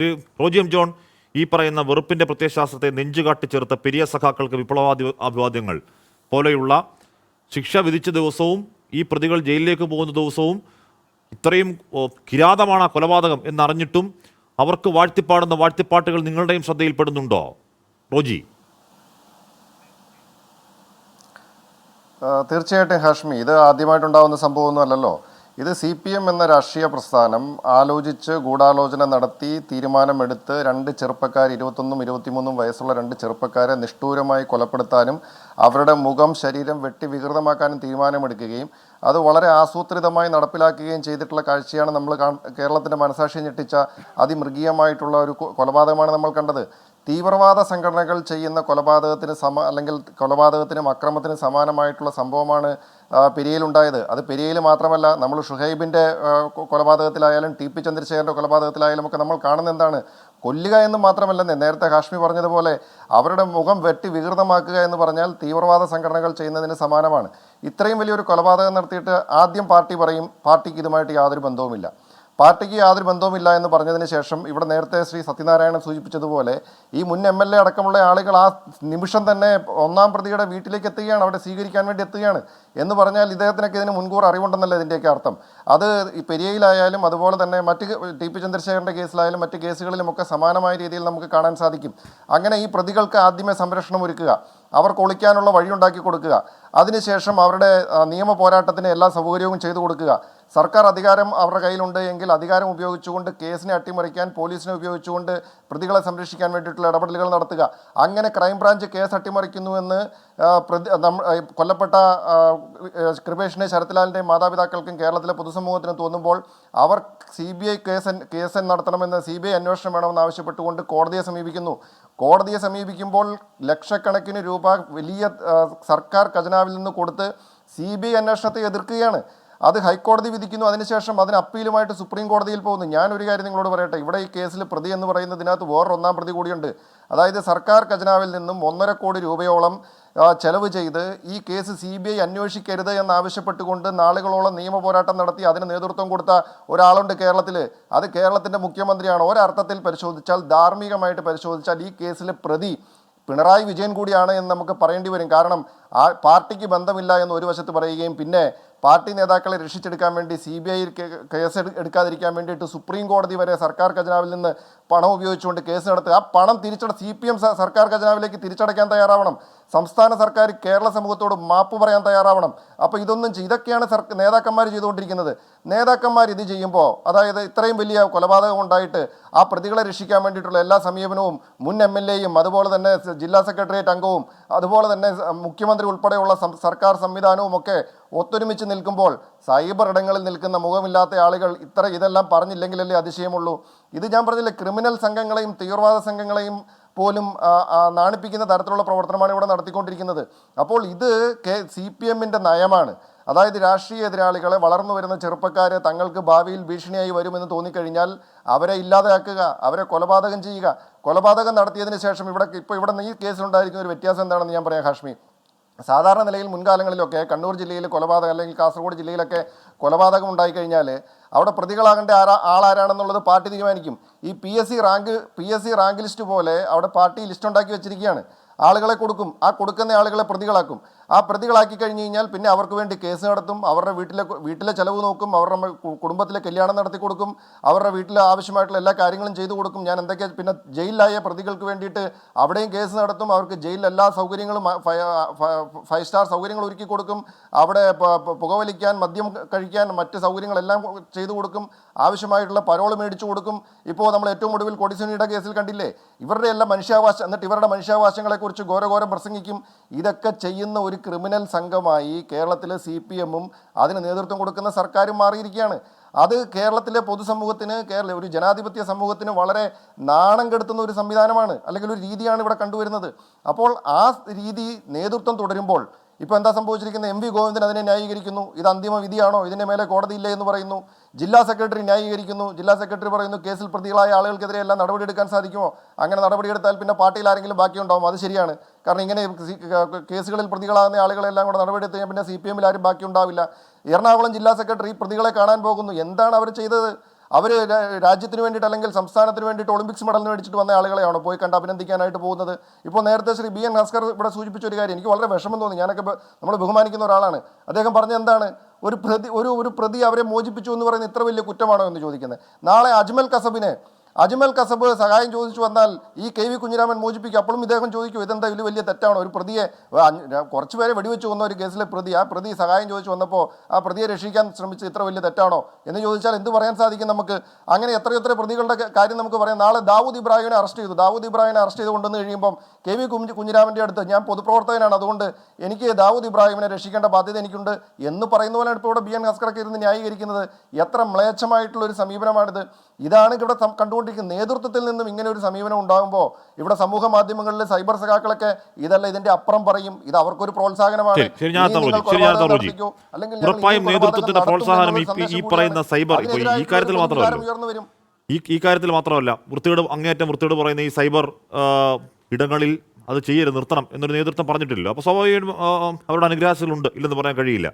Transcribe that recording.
Shri Roji M John ഈ പറയുന്ന വെറുപ്പിന്റെ പ്രത്യയശാസ്ത്രത്തെ നെഞ്ചുകാട്ടി ചേർത്ത പെരിയ സഖാക്കൾക്ക് വിപ്ലവാദി അഭിവാദ്യങ്ങൾ പോലെയുള്ള ശിക്ഷ വിധിച്ച ദിവസവും ഈ പ്രതികൾ ജയിലിലേക്ക് പോകുന്ന ദിവസവും ഇത്രയും കിരാതമാണ് ആ കൊലപാതകം എന്നറിഞ്ഞിട്ടും അവർക്ക് വാഴ്ത്തിപ്പാടുന്ന വാഴ്ത്തിപ്പാട്ടുകൾ നിങ്ങളുടെയും ശ്രദ്ധയിൽപ്പെടുന്നുണ്ടോ? റോജി. തീർച്ചയായിട്ടും ഹാഷ്മി ഇത് ആദ്യമായിട്ടുണ്ടാകുന്ന സംഭവമൊന്നും അല്ലല്ലോ. ഇത് സി പി എം എന്ന രാഷ്ട്രീയ പ്രസ്ഥാനം ആലോചിച്ച് ഗൂഢാലോചന നടത്തി തീരുമാനമെടുത്ത് രണ്ട് ചെറുപ്പക്കാർ ഇരുപത്തൊന്നും ഇരുപത്തിമൂന്നും വയസ്സുള്ള രണ്ട് ചെറുപ്പക്കാരെ നിഷ്ഠൂരമായി കൊലപ്പെടുത്താനും അവരുടെ മുഖം ശരീരം വെട്ടി വികൃതമാക്കാനും തീരുമാനമെടുക്കുകയും അത് വളരെ ആസൂത്രിതമായി നടപ്പിലാക്കുകയും ചെയ്തിട്ടുള്ള കാഴ്ചയാണ് നമ്മൾ കേരളത്തിന്റെ മനസാക്ഷി ഞെട്ടിച്ച അതിമൃഗീയമായിട്ടുള്ള ഒരു കൊലപാതകമാണ് നമ്മൾ കണ്ടത്. തീവ്രവാദ സംഘടനകൾ ചെയ്യുന്ന കൊലപാതകത്തിന് സമ അല്ലെങ്കിൽ കൊലപാതകത്തിനും അക്രമത്തിനും സമാനമായിട്ടുള്ള സംഭവമാണ് പെരിയയിലുണ്ടായത്. അത് പെരിയയിൽ മാത്രമല്ല നമ്മൾ ഷുഹൈബിന്റെ കൊലപാതകത്തിലായാലും ടി പി ചന്ദ്രശേഖരന്റെ കൊലപാതകത്തിലായാലും ഒക്കെ നമ്മൾ കാണുന്ന എന്താണ്? കൊല്ലുക എന്ന് മാത്രമല്ല നേരത്തെ ഹാഷ്മി പറഞ്ഞതുപോലെ അവരുടെ മുഖം വെട്ടി വികൃതമാക്കുക എന്ന് പറഞ്ഞാൽ തീവ്രവാദ സംഘടനകൾ ചെയ്യുന്നതിന് സമാനമാണ്. ഇത്രയും വലിയൊരു കൊലപാതകം നടത്തിയിട്ട് ആദ്യം പാർട്ടി പറയും പാർട്ടിക്ക് ഇതുമായിട്ട് യാതൊരു ബന്ധവുമില്ല. പാർട്ടിക്ക് യാതൊരു ബന്ധവുമില്ല എന്ന് പറഞ്ഞതിന് ശേഷം ഇവിടെ നേരത്തെ ശ്രീ സത്യനാരായണൻ സൂചിപ്പിച്ചതുപോലെ ഈ മുൻ എം എൽ എ അടക്കമുള്ള ആളുകൾ ആ നിമിഷം തന്നെ ഒന്നാം പ്രതിയുടെ വീട്ടിലേക്ക് എത്തുകയാണ് അവിടെ സ്വീകരിക്കാൻ വേണ്ടി എത്തുകയാണ് എന്ന് പറഞ്ഞാൽ ഇദ്ദേഹത്തിനൊക്കെ ഇതിന് മുൻകൂർ അറിവുണ്ടെന്നല്ല ഇതിന്റെയൊക്കെ അർത്ഥം. അത് പെരിയയിലായാലും അതുപോലെ തന്നെ മറ്റ് ടി പി ചന്ദ്രശേഖരന്റെ കേസിലായാലും മറ്റ് കേസുകളിലുമൊക്കെ സമാനമായ രീതിയിൽ നമുക്ക് കാണാൻ സാധിക്കും. അങ്ങനെ ഈ പ്രതികൾക്ക് ആദ്യമേ സംരക്ഷണം ഒരുക്കുക. അവർക്ക് ഒളിക്കാനുള്ള വഴിയുണ്ടാക്കി കൊടുക്കുക. അതിനുശേഷം അവരുടെ നിയമ പോരാട്ടത്തിന് എല്ലാ സൗകര്യവും ചെയ്തു കൊടുക്കുക. സർക്കാർ അധികാരം അവരുടെ കയ്യിലുണ്ട് എങ്കിൽ അധികാരം ഉപയോഗിച്ചുകൊണ്ട് കേസിനെ അട്ടിമറിക്കാൻ പോലീസിനെ ഉപയോഗിച്ചുകൊണ്ട് പ്രതികളെ സംരക്ഷിക്കാൻ വേണ്ടിയിട്ടുള്ള ഇടപെടലുകൾ നടത്തുക. അങ്ങനെ ക്രൈംബ്രാഞ്ച് കേസ് അട്ടിമറിക്കുന്നുവെന്ന് പ്രതി കൊല്ലപ്പെട്ട കൃപേഷിനെ ശരത്ലാലിന്റെയും മാതാപിതാക്കൾക്കും കേരളത്തിലെ പൊതുസമൂഹത്തിനും തോന്നുമ്പോൾ അവർ C B I case case നടത്തണമെന്ന് സി ബി ഐ അന്വേഷണം വേണമെന്ന് ആവശ്യപ്പെട്ടുകൊണ്ട് കോടതിയെ സമീപിക്കുന്നു. കോടതിയെ സമീപിക്കുമ്പോൾ ലക്ഷക്കണക്കിന് രൂപ വലിയ സർക്കാർ ഖജനാവിൽ നിന്ന് കൊടുത്ത് സി ബി ഐ അന്വേഷണത്തെ എതിർക്കുകയാണ്. അത് ഹൈക്കോടതി വിധിക്കുന്നു അതിനുശേഷം അതിന് അപ്പീലുമായിട്ട് സുപ്രീം കോടതിയിൽ പോകുന്നു. ഞാൻ ഒരു കാര്യം നിങ്ങളോട് പറയട്ടെ ഇവിടെ ഈ കേസിൽ പ്രതി എന്ന് പറയുന്നതിനകത്ത് വേറൊന്നാം പ്രതി കൂടിയുണ്ട്. അതായത് സർക്കാർ ഖജനാവിൽ നിന്നും ഒന്നര കോടി രൂപയോളം ചെലവ് ചെയ്ത് ഈ കേസ് സി ബി ഐ അന്വേഷിക്കരുത് എന്നാവശ്യപ്പെട്ടുകൊണ്ട് നാളുകളോളം നിയമ പോരാട്ടം നടത്തി അതിന് നേതൃത്വം കൊടുത്ത ഒരാളുണ്ട് കേരളത്തിൽ അത് കേരളത്തിന്റെ മുഖ്യമന്ത്രിയാണ്. ഒരർത്ഥത്തിൽ പരിശോധിച്ചാൽ ധാർമ്മികമായിട്ട് പരിശോധിച്ചാൽ ഈ കേസിലെ പ്രതി പിണറായി വിജയൻ കൂടിയാണ് എന്ന് നമുക്ക് പറയേണ്ടി വരും. കാരണം ആ പാർട്ടിക്ക് ബന്ധമില്ല എന്ന് ഒരു വശത്ത് പറയുകയും പിന്നെ പാർട്ടി നേതാക്കളെ രക്ഷിച്ചെടുക്കാൻ വേണ്ടി സി ബി ഐ കേസ് എടുക്കാതിരിക്കാൻ വേണ്ടിയിട്ട് സുപ്രീം കോടതി വരെ സർക്കാർ ഖജനാവിൽ നിന്ന് പണം ഉപയോഗിച്ചുകൊണ്ട് കേസ് നടത്തുക. ആ പണം തിരിച്ചട സി പി എം സർക്കാർ ഖജനാവിലേക്ക് തിരിച്ചടയ്ക്കാൻ തയ്യാറാവണം. സംസ്ഥാന സർക്കാർ കേരള സമൂഹത്തോട് മാപ്പ് പറയാൻ തയ്യാറാവണം. അപ്പോൾ ഇതൊന്നും ഇതൊക്കെയാണ് സർ നേതാക്കന്മാർ ചെയ്തുകൊണ്ടിരിക്കുന്നത്. നേതാക്കന്മാർ ഇത് ചെയ്യുമ്പോൾ അതായത് ഇത്രയും വലിയ കൊലപാതകം ഉണ്ടായിട്ട് ആ പ്രതികളെ രക്ഷിക്കാൻ വേണ്ടിയിട്ടുള്ള എല്ലാ സമീപനവും മുൻ എം എൽ എയും അതുപോലെ തന്നെ ജില്ലാ സെക്രട്ടേറിയറ്റ് അംഗവും അതുപോലെ തന്നെ മുഖ്യമന്ത്രി ഉൾപ്പെടെയുള്ള സർക്കാർ സംവിധാനവും ഒക്കെ ഒത്തൊരുമിച്ച് നിൽക്കുമ്പോൾ സൈബർ ഇടങ്ങളിൽ നിൽക്കുന്ന മുഖമില്ലാത്ത ആളുകൾ ഇത്ര ഇതെല്ലാം പറഞ്ഞില്ലെങ്കിലല്ലേ അതിശയമുള്ളൂ. ഇത് ഞാൻ പറഞ്ഞില്ലേ ക്രിമിനൽ സംഘങ്ങളെയും തീവ്രവാദ സംഘങ്ങളെയും പോലും നാണിപ്പിക്കുന്ന തരത്തിലുള്ള പ്രവർത്തനമാണ് ഇവിടെ നടത്തിക്കൊണ്ടിരിക്കുന്നത്. അപ്പോൾ ഇത് കെ സി പി എമ്മിന്റെ നയമാണ്. അതായത് രാഷ്ട്രീയ എതിരാളികളെ വളർന്നു വരുന്ന ചെറുപ്പക്കാരെ തങ്ങൾക്ക് ഭാവിയിൽ ഭീഷണിയായി വരുമെന്ന് തോന്നിക്കഴിഞ്ഞാൽ അവരെ ഇല്ലാതെയാക്കുക അവരെ കൊലപാതകം ചെയ്യുക. കൊലപാതകം നടത്തിയതിന് ശേഷം ഇവിടെ ഇപ്പോൾ ഇവിടെ ഈ കേസിലുണ്ടായിരിക്കുന്ന ഒരു വ്യത്യാസം എന്താണെന്ന് ഞാൻ പറയാം ഹാഷ്മി. സാധാരണ നിലയിൽ മുൻകാലങ്ങളിലൊക്കെ കണ്ണൂർ ജില്ലയിൽ കൊലപാതകം അല്ലെങ്കിൽ കാസർഗോഡ് ജില്ലയിലൊക്കെ കൊലപാതകം ഉണ്ടായിക്കഴിഞ്ഞാൽ അവിടെ പ്രതികളാകേണ്ട ആരാ ആളാരാണെന്നുള്ളത് പാർട്ടി തീരുമാനിക്കും. ഈ P S C rank P S C rank list പോലെ അവിടെ പാർട്ടി ലിസ്റ്റ് ഉണ്ടാക്കി വെച്ചിരിക്കുകയാണ്. ആളുകളെ കൊടുക്കും. ആ കൊടുക്കുന്ന ആളുകളെ പ്രതികളാക്കും. ആ പ്രതികളാക്കി കഴിഞ്ഞ് കഴിഞ്ഞാൽ പിന്നെ അവർക്ക് വേണ്ടി കേസ് നടത്തും അവരുടെ വീട്ടിലെ വീട്ടിലെ ചെലവ് നോക്കും അവരുടെ കുടുംബത്തിലെ കല്യാണം നടത്തി കൊടുക്കും അവരുടെ വീട്ടിലെ ആവശ്യമായിട്ടുള്ള എല്ലാ കാര്യങ്ങളും ചെയ്തു കൊടുക്കും. ഞാൻ എന്തൊക്കെ പിന്നെ ജയിലിലായ പ്രതികൾക്ക് വേണ്ടിയിട്ട് അവിടെയും കേസ് നടത്തും അവർക്ക് ജയിലിൽ എല്ലാ സൗകര്യങ്ങളും ഫൈവ് സ്റ്റാർ സൗകര്യങ്ങൾ ഒരുക്കി കൊടുക്കും. അവിടെ പുകവലിക്കാൻ മദ്യം കഴിക്കാൻ മറ്റ് സൗകര്യങ്ങളെല്ലാം ചെയ്തു കൊടുക്കും. ആവശ്യമായിട്ടുള്ള പരോൾ മേടിച്ചു കൊടുക്കും. ഇപ്പോൾ നമ്മൾ ഏറ്റവും ഒടുവിൽ കൊടിസുനിയുടെ കേസിൽ കണ്ടില്ലേ? ഇവരുടെ എല്ലാം മനുഷ്യാവകാശം എന്നിട്ട് ഇവരുടെ മനുഷ്യാവകാശങ്ങളെക്കുറിച്ച് ഘോരഘോരം പ്രസംഗിക്കും. ഇതൊക്കെ ചെയ്യുന്ന ഒരു ക്രിമിനൽ സംഘമായി കേരളത്തിലെ സി പി എമ്മും അതിന് നേതൃത്വം കൊടുക്കുന്ന സർക്കാരും മാറിയിരിക്കുകയാണ്. അത് കേരളത്തിലെ പൊതുസമൂഹത്തിന് കേരള ഒരു ജനാധിപത്യ സമൂഹത്തിന് വളരെ നാണം കെടുത്തുന്ന ഒരു സംവിധാനമാണ് അല്ലെങ്കിൽ ഒരു രീതിയാണ് ഇവിടെ കണ്ടുവരുന്നത്. അപ്പോൾ ആ രീതി നേതൃത്വം തുടരുമ്പോൾ ഇപ്പോൾ എന്താ സംഭവിച്ചിരിക്കുന്നത് എം വി ഗോവിന്ദൻ അതിനെ ന്യായീകരിക്കുന്നു. ഇത് അന്തിമ വിധിയാണോ? ഇതിന്റെ മേലെ കോടതിയില്ല എന്ന് പറയുന്നു. ജില്ലാ സെക്രട്ടറി ന്യായീകരിക്കുന്നു. ജില്ലാ സെക്രട്ടറി പറയുന്നു കേസിൽ പ്രതികളായ ആളുകൾക്കെതിരെ എല്ലാം നടപടിയെടുക്കാൻ സാധിക്കുമോ? അങ്ങനെ നടപടിയെടുത്താൽ പിന്നെ പാർട്ടിയിൽ ആരെങ്കിലും ബാക്കിയുണ്ടാവും. അത് ശരിയാണ്. കാരണം ഇങ്ങനെ കേസുകളിൽ പ്രതികളാകുന്ന ആളുകളെല്ലാം കൂടെ നടപടിയെടുത്ത് കഴിഞ്ഞാൽ പിന്നെ സി പി എമ്മിൽ ആരും ബാക്കിയുണ്ടാവില്ല. എറണാകുളം ജില്ലാ സെക്രട്ടറി പ്രതികളെ കാണാൻ പോകുന്നു. എന്താണ് അവർ ചെയ്തത്? അവർ രാജ്യത്തിന് വേണ്ടിയിട്ട് അല്ലെങ്കിൽ സംസ്ഥാനത്തിന് വേണ്ടിയിട്ട് ഒളിമ്പിക്സ് മെഡൽ മേടിച്ചിട്ട് വന്ന ആളുകളെയാണോ പോയി കണ്ട് അഭിനന്ദിക്കാനായിട്ട് പോകുന്നത്? ഇപ്പോൾ നേരത്തെ ശ്രീ ബി എൻ ഭാസ്കർ ഇവിടെ സൂചിപ്പിച്ച ഒരു കാര്യം എനിക്ക് വളരെ വിഷമം തോന്നി. ഞാനൊക്കെ നമ്മൾ ബഹുമാനിക്കുന്ന ഒരാളാണ്. അദ്ദേഹം പറഞ്ഞ എന്താണ്? ഒരു പ്രതി ഒരു ഒരു പ്രതി അവരെ മോചിപ്പിച്ചു എന്ന് പറയുന്നത് ഇത്ര വലിയ കുറ്റമാണോ എന്ന് ചോദിക്കുന്നത്. നാളെ അജ്മൽ കസബിനെ അജ്മൽ കസബ് സഹായം ചോദിച്ചു വന്നാൽ ഈ കെ വി കുഞ്ഞിരാമൻ മോചിപ്പിക്കും. അപ്പോഴും ഇദ്ദേഹം ചോദിക്കും ഇതെന്താ ഇതിൽ വലിയ തെറ്റാണോ? ഒരു പ്രതിയെ കുറച്ച് പേരെ വെടിവെച്ച് കൊന്ന ഒരു കേസിലെ പ്രതി ആ പ്രതി സഹായം ചോദിച്ചു വന്നപ്പോൾ ആ പ്രതിയെ രക്ഷിക്കാൻ ശ്രമിച്ച് ഇത്ര വലിയ തെറ്റാണോ? എന്ന് ചോദിച്ചാൽ എന്ത് പറയാൻ സാധിക്കും നമുക്ക്? അങ്ങനെ എത്ര എത്ര പ്രതികളുടെ കാര്യം നമുക്ക് പറയാം. നാളെ ദാവൂദ് ഇബ്രാഹിമിനെ അറസ്റ്റ് ചെയ്തു. ദാവൂദ് ഇബ്രാഹിമിനെ അറസ്റ്റ് ചെയ്ത് കൊണ്ടുവന്ന് കഴിയുമ്പം കെ വി കുഞ്ഞ് കുഞ്ഞിരാമന്റെ അടുത്ത് ഞാൻ പൊതുപ്രവർത്തകനാണ്. അതുകൊണ്ട് എനിക്ക് ദാവൂദ് ഇബ്രാഹിമിനെ രക്ഷിക്കേണ്ട ബാധ്യത എനിക്കുണ്ട് എന്ന് പറയുന്ന പോലെ ഇപ്പോൾ ഇവിടെ ബി എൻ ഹസ്കറൊക്കെ ഇരുന്ന് ന്യായീകരിക്കുന്നത്. എത്ര മ്ലേച്ഛമായിട്ടുള്ള ഒരു സമീപനമാണിത്. ഇതാണ് ഇവിടെ കണ്ടുകൊണ്ടിരിക്കുന്ന നേതൃത്വത്തിൽ നിന്നും ഇങ്ങനെ ഒരു സമീപനം ഉണ്ടാകുമ്പോൾ ഇവിടെ സമൂഹ മാധ്യമങ്ങളിലെ സൈബർ സഖാക്കളൊക്കെ ഇതല്ല ഇതിന്റെ അപ്പുറം പറയും. ഇത് അവർക്കൊരു പ്രോത്സാഹനമാണ്. ഉയർന്നു. അല്ലെങ്കിൽ പ്രോത്സാഹനം ഈ- പറയുന്ന സൈബർ ഈ കാര്യത്തിൽ മാത്രമല്ല. ഈ ഈ കാര്യത്തിൽ മാത്രമല്ല വൃത്തികേട് അങ്ങേയറ്റം വൃത്തികേട് പറയുന്ന ഈ സൈബർ ഇടങ്ങളിൽ അത് ചെയ്യരുത് നിർത്തണം എന്നൊരു നേതൃത്വം പറഞ്ഞിട്ടില്ലല്ലോ. അപ്പോൾ സ്വാഭാവികമായും അവരുടെ അനുഗ്രഹത്തിലുണ്ട് ഇല്ലെന്ന് പറയാൻ കഴിയില്ല.